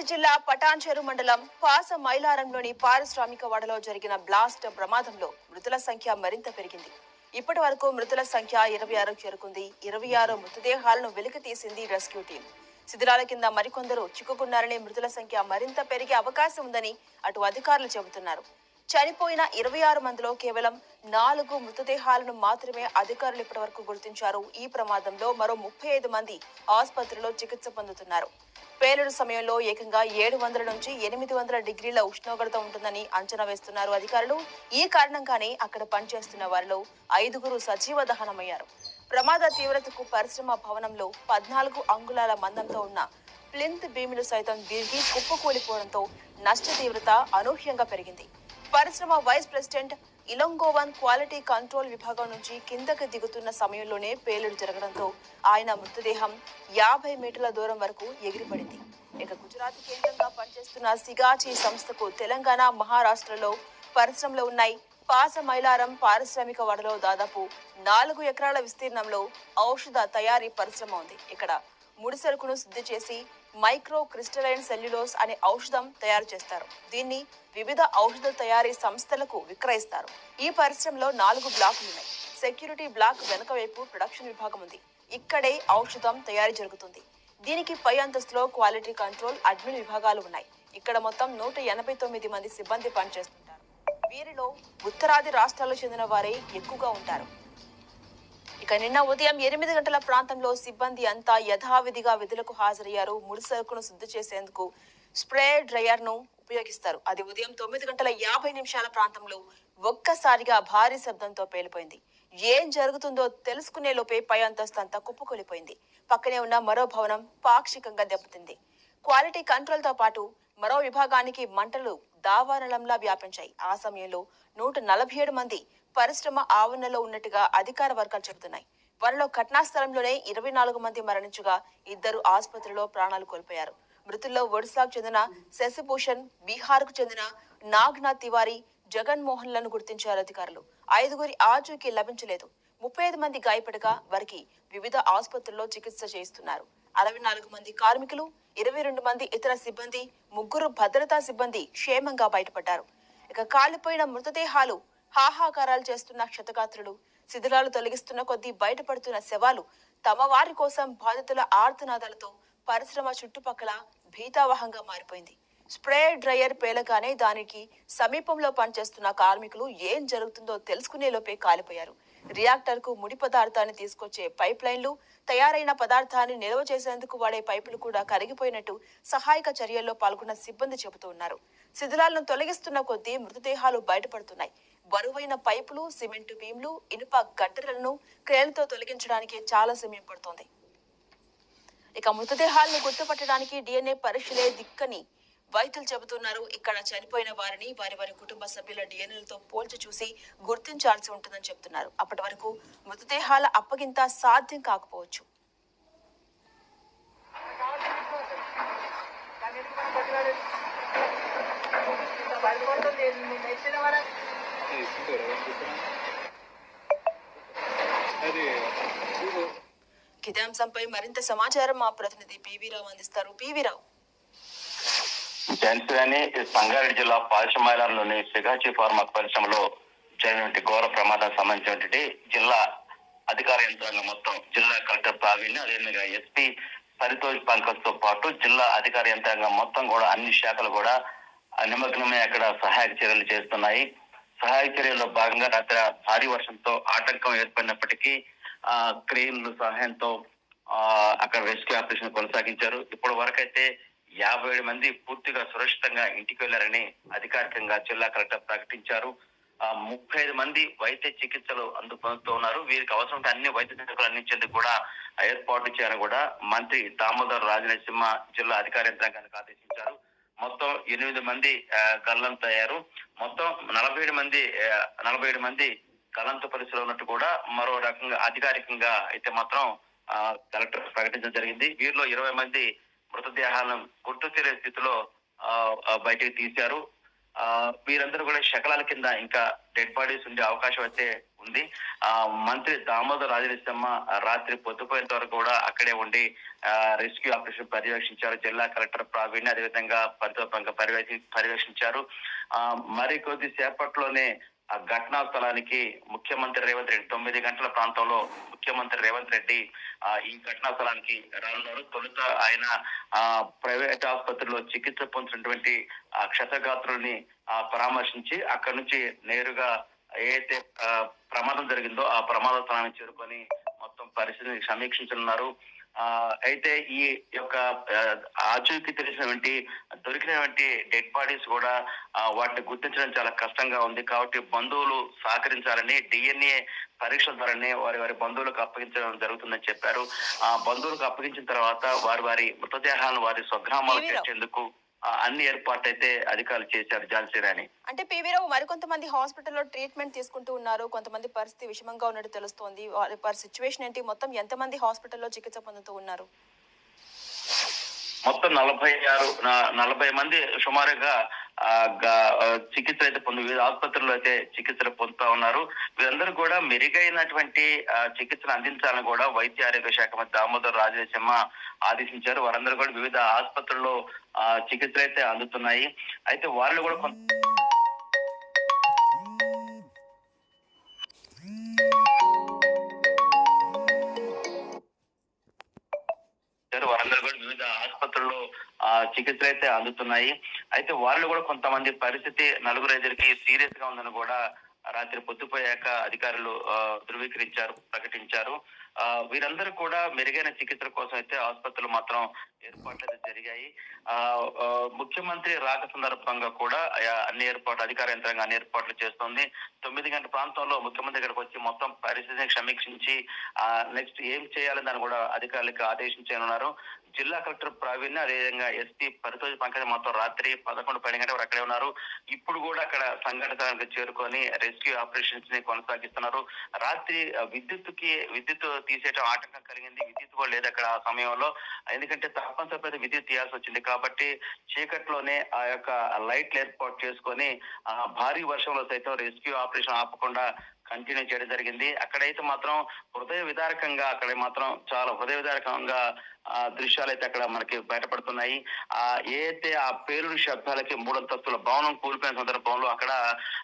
రంగారెడ్డి జిల్లా పటాన్చెరు మండలం పాస మైలారంలోని పారిశ్రామిక వాడలో జరిగిన బ్లాస్ట్ ప్రమాదంలో మృతుల సంఖ్య మరింత పెరిగింది. ఇప్పటి వరకు మృతుల సంఖ్య ఇరవై ఆరు చేరుకుంది. ఇరవై ఆరు మృతదేహాలను వెలికి తీసింది రెస్క్యూ టీం. శిథిరాల కింద మరికొందరు చిక్కుకున్నారని మృతుల సంఖ్య మరింత పెరిగే అవకాశం ఉందని అటు అధికారులు చెబుతున్నారు. చనిపోయిన ఇరవై ఆరు మందిలో కేవలం నాలుగు మృతదేహాలను మాత్రమే అధికారులు ఇప్పటివరకు గుర్తించారు. ఈ ప్రమాదంలో మరో ముప్పై ఐదు మంది ఆసుపత్రిలో చికిత్స పొందుతున్నారు. పేలుడు సమయంలో ఏకంగా ఏడు వందల నుంచి ఎనిమిది వందల డిగ్రీల ఉష్ణోగ్రత ఉంటుందని అంచనా వేస్తున్నారు అధికారులు. ఈ కారణంగానే అక్కడ పనిచేస్తున్న వారిలో ఐదుగురు సజీవ దహనమయ్యారు. ప్రమాద తీవ్రతకు పరిశ్రమ భవనంలో పద్నాలుగు అంగుళాల మందంతో ఉన్న ప్లింత్ భీములు సైతం విరిగి కుప్పకూలిపోవడంతో నష్ట తీవ్రత అనూహ్యంగా పెరిగింది. పరిశ్రమ vice president Ilangovan quality control విభాగం నుంచి కిందకి దిగుతున్న సమయంలోనే పేలుడు జరగడంతో ఆయన మృతదేహం యాభై మీటర్ల దూరం వరకు ఎగిరిపడింది. ఇక గుజరాత్ కేంద్రంగా పనిచేస్తున్న సిగాచి సంస్థకు తెలంగాణ మహారాష్ట్రలో పరిశ్రమలు ఉన్నాయి పాస మైలారం పారిశ్రామిక వడలో దాదాపు నాలుగు ఎకరాల విస్తీర్ణంలో ఔషధ తయారీ పరిశ్రమ ఉంది. ఇక్కడ ముడి సరుకును శుద్ధి చేసి మైక్రో క్రిస్టలైన్ సెల్యులోస్ అనే ఔషధం తయారు చేస్తారు. దీన్ని వివిధ ఔషధ తయారీ సంస్థలకు విక్రయిస్తారు. ఈ పరిశ్రమలో నాలుగు బ్లాకులు ఉన్నాయి. సెక్యూరిటీ బ్లాక్ వెనుక వైపు ప్రొడక్షన్ విభాగం ఉంది. ఇక్కడే ఔషధం తయారీ జరుగుతుంది. దీనికి పై అంతస్తులో క్వాలిటీ కంట్రోల్ అడ్మిన్ విభాగాలు ఉన్నాయి. ఇక్కడ మొత్తం నూట ఎనభై తొమ్మిది మంది సిబ్బంది పనిచేస్తుంటారు. వీరిలో ఉత్తరాది రాష్ట్రాలకు చెందిన వారే ఎక్కువగా ఉంటారు. ఇక నిన్న ఉదయం ఎనిమిది గంటల ప్రాంతంలో సిబ్బంది అంతా యథావిధిగా విధులకు హాజరయ్యారు. ముడి సరుకును శుద్ధి చేసేందుకు స్ప్రే డ్రయర్ను ఉపయోగిస్తారు. అది ఉదయం తొమ్మిది గంటల యాభై నిమిషాల ప్రాంతంలో ఒక్కసారిగా భారీ శబ్దంతో పేలిపోయింది. ఏం జరుగుతుందో తెలుసుకునే లోపే పై అంతస్తు అంతా కుప్పకూలిపోయింది. పక్కనే ఉన్న మరో భవనం పాక్షికంగా దెబ్బతింది. క్వాలిటీ కంట్రోల్తో పాటు మరో విభాగానికి మంటలు దావానలంలా వ్యాపించాయి. ఆ సమయంలో నూట నలభై ఏడు మంది పరిశ్రమ ఆవరణలో ఉన్నట్టుగా అధికార వర్గాలు చెబుతున్నాయి. వారిలో ఘటనా స్థలంలోనే ఇరవై నాలుగు మంది మరణించగా ఇద్దరు ఆసుపత్రిలో ప్రాణాలు కోల్పోయారు. మృతుల్లో ఒడిశాకు చెందిన శశిభూషణ్ బీహార్కు చెందిన నాగ్నాథ్ తివారీ జగన్మోహన్లను గుర్తించారు అధికారులు. ఐదుగురి ఆచూకీ లభించలేదు. ముప్పై ఐదు మంది గాయపడగా వారికి వివిధ ఆసుపత్రుల్లో చికిత్స చేయిస్తున్నారు. అరవై నాలుగు మంది కార్మికులు ఇరవై రెండు మంది ఇతర సిబ్బంది ముగ్గురు భద్రతా సిబ్బంది క్షేమంగా బయటపడ్డారు. ఇక కాలిపోయిన మృతదేహాలు హాహాకారాలు చేస్తున్న క్షతగాత్రులు శిథిలాలు తొలగిస్తున్న కొద్దీ బయటపడుతున్న శవాలు తమ వారి కోసం బాధితుల ఆర్తనాదాలతో పరిశ్రమ చుట్టుపక్కల భీతావహంగా మారిపోయింది. స్ప్రే డ్రయర్ పేలగానే దానికి సమీపంలో పనిచేస్తున్న కార్మికులు ఏం జరుగుతుందో తెలుసుకునే లోపే కాలిపోయారు. రియాక్టర్కు ముడి పదార్థాన్ని తీసుకొచ్చే పైప్ లైన్లు తయారైన పదార్థాన్ని నిల్వ చేసేందుకు వాడే పైపులు కూడా కరిగిపోయినట్టు సహాయక చర్యల్లో పాల్గొన్న సిబ్బంది చెబుతూ ఉన్నారు. శిథిలాలను తొలగిస్తున్న కొద్దీ మృతదేహాలు బయటపడుతున్నాయి. బరువైన పైపులు సిమెంటు బీమ్లు ఇనుప గడ్డలను క్రేన్తో తొలగించడానికి చాలా సమయం పడుతోంది. ఇక మృతదేహాలను గుర్తుపట్టడానికి డిఎన్ఏ పరీక్షలే దిక్కని వైద్యులు చెబుతున్నారు ఇక్కడ చనిపోయిన వారిని వారి వారి కుటుంబ సభ్యుల డిఎన్ఏలతో పోల్చి చూసి గుర్తించాల్సి ఉంటుందని చెప్తున్నారు అప్పటి వరకు మృతదేహాల అప్పగింత సాధ్యం కాకపోవచ్చు. కిదాంశంపై మరింత సమాచారం మా ప్రతినిధి పివి రావు అందిస్తారు. పివి రావు. జన్సుగాని సంగారెడ్డి జిల్లా పాల్చమైలారంలోని సిగాచి ఫార్మా పరిశ్రమలో జరిగినటువంటి ఘోర ప్రమాదం సంబంధించినటువంటి జిల్లా అధికార యంత్రాంగం మొత్తం జిల్లా కలెక్టర్ ప్రావీణ్యం అదేవిధంగా ఎస్పీ పరితోష్ పంకజ్తో పాటు జిల్లా అధికార యంత్రాంగం మొత్తం కూడా అన్ని శాఖలు కూడా నిమగ్నమే నిమగ్నమై అక్కడ సహాయక చర్యలు చేస్తున్నాయి. సహాయక చర్యల్లో భాగంగా రాత్రి భారీ వర్షంతో ఆటంకం ఏర్పడినప్పటికీ ఆ క్రెయిన్ల సహాయంతో ఆ అక్కడ రెస్క్యూ ఆపరేషన్ కొనసాగించారు. ఇప్పటి వరకైతే యాభై ఏడు మంది పూర్తిగా సురక్షితంగా ఇంటికి వెళ్ళారని అధికారికంగా జిల్లా కలెక్టర్ ప్రకటించారు. ఆ ముప్పై ఐదు మంది వైద్య చికిత్సలు అందుకుంటూ ఉన్నారు. వీరికి అవసరం అన్ని వైద్య చికిత్సలు అందించేందుకు కూడా ఏర్పాటు చేయాలని కూడా మంత్రి దామోదర్ రాజనరసింహ జిల్లా అధికార యంత్రాంగానికి ఆదేశించారు. మొత్తం ఎనిమిది మంది ఆ, గల్లంతయ్యారు మొత్తం నలభై ఏడు మంది నలభై ఏడు మంది గల్లంత పరిస్థితిలో ఉన్నట్టు కూడా మరో రకంగా అధికారికంగా అయితే మాత్రం ఆ, కలెక్టర్ ప్రకటించడం జరిగింది. వీరిలో ఇరవై మంది మృతదేహాలను గుర్తు తెలియని స్థితిలో బయటకు బయటికి తీశారు. ఆ, వీరందరూ కూడా శకలాల కింద ఇంకా డెడ్ బాడీస్ ఉండే అవకాశం అయితే ఉంది. ఆ మంత్రి దామోదర్ రాజనరసింహ రాత్రి పొద్దుపోయేంత వరకు కూడా అక్కడే ఉండి రెస్క్యూ ఆపరేషన్ పర్యవేక్షించారు. జిల్లా కలెక్టర్ ప్రావీణ్ అదేవిధంగా పరితోపంగా పర్యవేక్షి పర్యవేక్షించారు ఆ మరి కొద్ది సేపట్లోనే ఆ ఘటనా స్థలానికి ముఖ్యమంత్రి రేవంత్ రెడ్డి తొమ్మిది గంటల ప్రాంతంలో ముఖ్యమంత్రి రేవంత్ రెడ్డి ఆ ఈ ఘటనా స్థలానికి రానున్నారు. తొలుత ఆయన ఆ ప్రైవేట్ ఆసుపత్రిలో చికిత్స పొందుతున్నటువంటి ఆ క్షతగాత్రుల్ని ఆ పరామర్శించి అక్కడి నుంచి నేరుగా ఏదైతే ప్రమాదం జరిగిందో ఆ ప్రమాద స్థలానికి చేరుకొని మొత్తం పరిస్థితిని సమీక్షించనున్నారు. అయితే ఈ యొక్క ఆచూకీ తెలిసినటువంటి దొరికినటువంటి డెడ్ బాడీస్ కూడా వాటిని గుర్తించడం చాలా కష్టంగా ఉంది కాబట్టి బంధువులు సహకరించాలని డిఎన్ఏ పరీక్ష ద్వారానే వారి వారి బంధువులకు అప్పగించడం జరుగుతుందని చెప్పారు ఆ బంధువులకు అప్పగించిన తర్వాత వారి వారి మృతదేహాలను వారి స్వగ్రామాలకు వీరరావు. తెచ్చేందుకు అన్ని ఏర్పాట్లు అయితే అధికారులు చేశారు జాన్సీరాని అంటే పీవీరావు మరికొంతమంది హాస్పిటల్లో ట్రీట్మెంట్ తీసుకుంటూ ఉన్నారు. కొంతమంది పరిస్థితి విషమంగా ఉన్నట్టు తెలుస్తోంది. వారి సిచ్యువేషన్ ఏంటి? మొత్తం ఎంతమంది హాస్పిటల్లో చికిత్స పొందుతూ ఉన్నారు? మొత్తం నలభై ఆరు నలభై మంది సుమారుగా చికిత్స అయితే పొందు వివిధ ఆసుపత్రుల్లో అయితే చికిత్సలు పొందుతా ఉన్నారు. వీరందరూ కూడా మెరుగైనటువంటి ఆ, చికిత్సలు అందించాలని కూడా వైద్య ఆరోగ్య శాఖ మంత్రి దామోదర్ రాజేశమ్మ ఆదేశించారు. వారందరూ కూడా వివిధ ఆసుపత్రుల్లో ఆ, చికిత్సలు అయితే అందుతున్నాయి అయితే వాళ్ళు కూడా కొంత చేశారు. కూడా వివిధ ఆసుపత్రుల్లో ఆ చికిత్సలు అయితే అందుతున్నాయి అయితే వాళ్ళు కూడా కొంతమంది పరిస్థితి నలుగురు ఐదుగురికి సీరియస్గా ఉందని కూడా రాత్రి పొద్దుపోయాక అధికారులు ధృవీకరించారు ప్రకటించారు వీరందరూ కూడా మెరుగైన చికిత్స కోసం అయితే ఆసుపత్రులు మాత్రం ఏర్పాట్లు అయితే జరిగాయి. ఆ, ముఖ్యమంత్రి రాక సందర్భంగా కూడా అన్ని ఏర్పాట్లు అధికార యంత్రాంగం అన్ని ఏర్పాట్లు చేస్తోంది. తొమ్మిది గంటల ప్రాంతంలో ముఖ్యమంత్రి ఇక్కడికి వచ్చి మొత్తం పరిస్థితిని సమీక్షించి ఆ నెక్స్ట్ ఏం చేయాలని దాన్ని కూడా అధికారులకు ఆదేశించనున్నారు. జిల్లా కలెక్టర్ ప్రావీణ్ అదేవిధంగా ఎస్పీ పరితోష్ పంకజ మొత్తం రాత్రి పదకొండు పన్నెండు గంటల అక్కడే ఉన్నారు. ఇప్పుడు కూడా అక్కడ సంఘటన స్థలానికి చేరుకొని రెస్క్యూ ఆపరేషన్స్ని కొనసాగిస్తున్నారు. రాత్రి విద్యుత్కి విద్యుత్ తీసేయడం ఆటంకం కలిగింది. విద్యుత్ కూడా లేదు అక్కడ ఆ సమయంలో. ఎందుకంటే తప్పనిసరిగా విద్యుత్ తీయాల్సి వచ్చింది. కాబట్టి చీకట్లోనే ఆ యొక్క లైట్లు ఏర్పాటు చేసుకొని భారీ వర్షంలో సైతం రెస్క్యూ ఆపరేషన్ ఆపకుండా కంటిన్యూ చేయడం జరిగింది. అక్కడైతే మాత్రం హృదయ విదారకంగా అక్కడ మాత్రం చాలా హృదయ విదారకంగా ఆ దృశ్యాలు అయితే అక్కడ మనకి బయటపడుతున్నాయి. ఆ ఏదైతే ఆ పేలుడు శబ్దాలకి మూడంతస్తుల భవనం కూలిపోయిన సందర్భంలో అక్కడ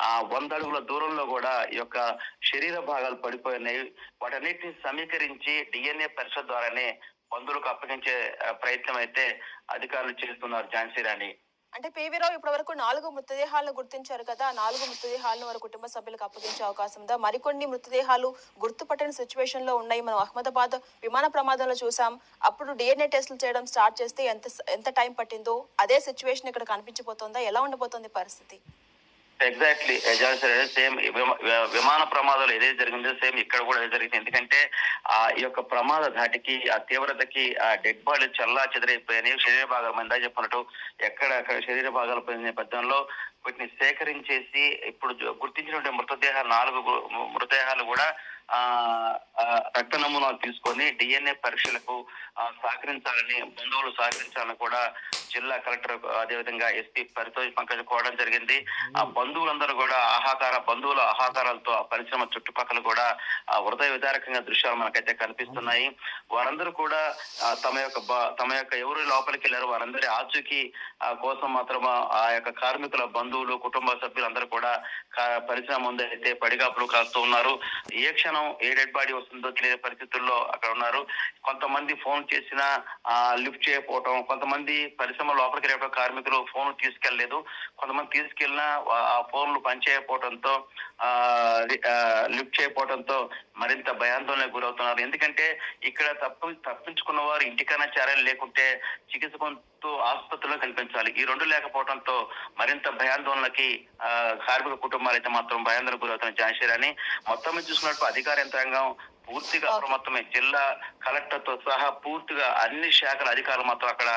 ఆ వంద అడుగుల దూరంలో కూడా ఈ యొక్క శరీర భాగాలు పడిపోయినాయి. వాటన్నిటిని సమీకరించి డిఎన్ఏ పరిషత్ ద్వారానే బంధువులకు అప్పగించే ప్రయత్నం అయితే అధికారులు చేస్తున్నారు ఝాన్సీ రాణి. అంటే పీవీరావు ఇప్పటి వరకు నాలుగు మృతదేహాలను గుర్తించారు కదా నాలుగు మృతదేహాలను వారి కుటుంబ సభ్యులకు అప్పగించే అవకాశం ఉందా? మరికొన్ని మృతదేహాలు గుర్తుపట్టని సిచ్యువేషన్లో ఉన్నాయి. మనం అహ్మదాబాద్ విమాన ప్రమాదంలో చూసాం. అప్పుడు డిఎన్ఏ టెస్టులు చేయడం స్టార్ట్ చేస్తే ఎంత ఎంత టైం పట్టిందో అదే సిచ్యువేషన్ ఇక్కడ కనిపించబోతోందా ఎలా ఉండబోతోంది పరిస్థితి? ఎగ్జాక్ట్లీ సేమ్ విమాన ప్రమాదాలు ఏదైతే జరిగిందో సేమ్ ఇక్కడ కూడా అదే జరిగింది. ఎందుకంటే ఆ ఈ యొక్క ప్రమాద ధాటికి ఆ తీవ్రతకి ఆ డెడ్ బాడీ చల్లా చెదిరైపోయినాయి. శరీర భాగాలు మందా చెప్పినట్టు ఎక్కడ అక్కడ శరీర భాగాలు పోయిన నేపథ్యంలో వీటిని సేకరించేసి ఇప్పుడు గుర్తించినటువంటి మృతదేహాలు నాలుగు మృతదేహాలు కూడా రక్త నమూనాలు తీసుకొని డిఎన్ఏ పరీక్షలకు సహకరించాలని బంధువులు సహకరించాలని కూడా జిల్లా కలెక్టర్ అదేవిధంగా ఎస్పీ పరితోష్ పంకజ్ కోవడం జరిగింది. ఆ బంధువులందరూ కూడా ఆహాకార బంధువుల ఆహాకారాలతో ఆ పరిశ్రమ చుట్టుపక్కల కూడా ఆ హృదయ విదారకంగా దృశ్యాలు మనకైతే కనిపిస్తున్నాయి. వారందరూ కూడా తమ యొక్క తమ యొక్క ఎవరు లోపలికి వెళ్ళారు వారందరి ఆచూకీ కోసం మాత్రం ఆ యొక్క కార్మికుల బంధువులు కుటుంబ సభ్యులందరూ కూడా పరిశ్రమ ముందు అయితే పడిగాపులు కాస్తూ ఉన్నారు. ఏ క్షణం ఏ డెడ్ బాడీ వస్తుందో తెలియని పరిస్థితుల్లో అక్కడ ఉన్నారు. కొంతమంది ఫోన్ చేసినా లిఫ్ట్ చేయకపోవటం కొంతమంది పరిశ్రమ లోపలికి వెళ్ళే కార్మికులు ఫోన్ తీసుకెళ్ళలేదు కొంతమంది తీసుకెళ్ళినా ఆ ఫోన్లు పనిచేయకపోవడంతో ఆ, లిఫ్ట్ చేయకపోవడంతో మరింత భయాందోళనకు గురవుతున్నారు. ఎందుకంటే ఇక్కడ తప్పు తప్పించుకున్న వారు ఇంటికైనా చర్యలు లేకుంటే చికిత్స పొందుతూ ఆసుపత్రిలో కనిపించాలి. ఈ రెండు లేకపోవడంతో మరింత భయాందోళనకి కార్మిక కుటుంబాలు అయితే మాత్రం భయాందోళనకు గురవుతున్నాయి జాన్షీరాని మొత్తం చూసుకున్నట్టు అధికార యంత్రాంగం పూర్తిగా. అప్రమత్తమై జిల్లా కలెక్టర్తో సహా పూర్తిగా అన్ని శాఖల అధికారులు మాత్రం అక్కడ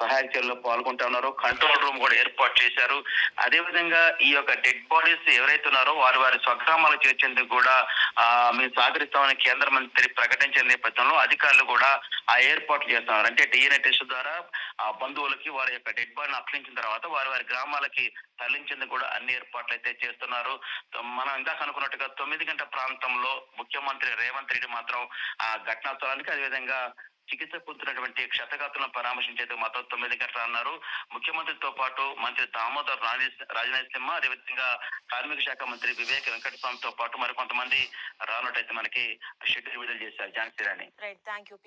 సహాయక చర్యల్లో పాల్గొంటా ఉన్నారు. కంట్రోల్ రూమ్ కూడా ఏర్పాటు చేశారు. అదే విధంగా ఈ యొక్క డెడ్ బాడీస్ ఎవరైతే ఉన్నారో వారి వారి స్వగ్రామాలకు చేర్చేందుకు కూడా ఆ, మేము సహకరిస్తామని కేంద్ర మంత్రి ప్రకటించిన నేపథ్యంలో అధికారులు కూడా ఆ ఏర్పాట్లు చేస్తున్నారు. అంటే డిఎన్ఏ టెస్ట్ ద్వారా ఆ బంధువులకి వారి యొక్క డెడ్ బాడీని అప్పగించిన తర్వాత వారి వారి గ్రామాలకి తరలించేందుకు కూడా అన్ని ఏర్పాట్లు అయితే చేస్తున్నారు. మనం ఇందాక అనుకున్నట్టుగా తొమ్మిది గంటల ప్రాంతంలో ముఖ్యమంత్రి రేవంత్ రెడ్డి మాత్రం ఆ ఘటనా స్థలానికి అదేవిధంగా చికిత్స పొందుతున్నటువంటి క్షతగాతులను పరామర్శించేందుకు మొత్తం తొమ్మిది గంటలు అన్నారు. ముఖ్యమంత్రితో పాటు మంత్రి దామోదర్ రాజే- రాజనాథ్ సింహ అదేవిధంగా కార్మిక శాఖ మంత్రి వివేక్ వెంకటస్వామితో పాటు మరి కొంతమంది రానున్నట్టయితే మనకి షెడ్యూల్ విడుదల చేశారు. ఝాన్సీ రాణి. Thank you